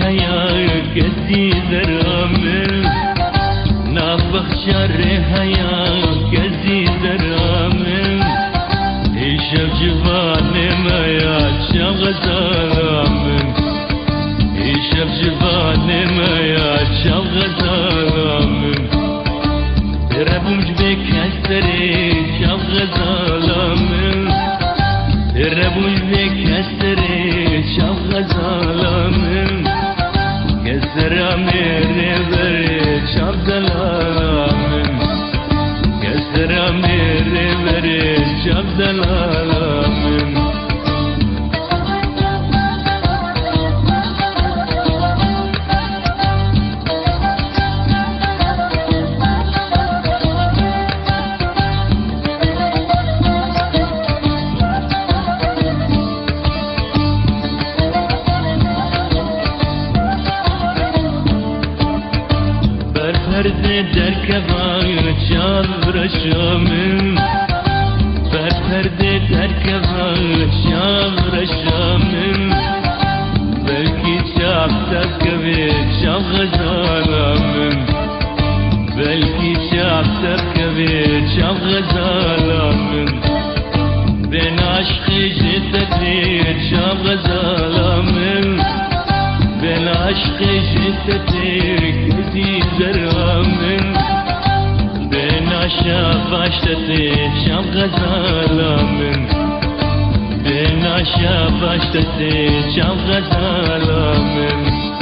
hayal kesi zaramel na hayal kesi zaramel ishab jivane maya sham gazaramel ishab jivane maya sham gazaramel Bayram eri vereceğim delala پرده در کبایر چال رشامم بر پرده در کبایر چال رشامم بلکی چاپ تکوی چاپ غزالامم بلکی چاپ تکوی چاپ غزالامم ben aşkı şiddeti çap gazalamım عشقش تتeki zizeramın Ben aşağı baştete şam gazalamın Ben aşağı baştete şam gazalamın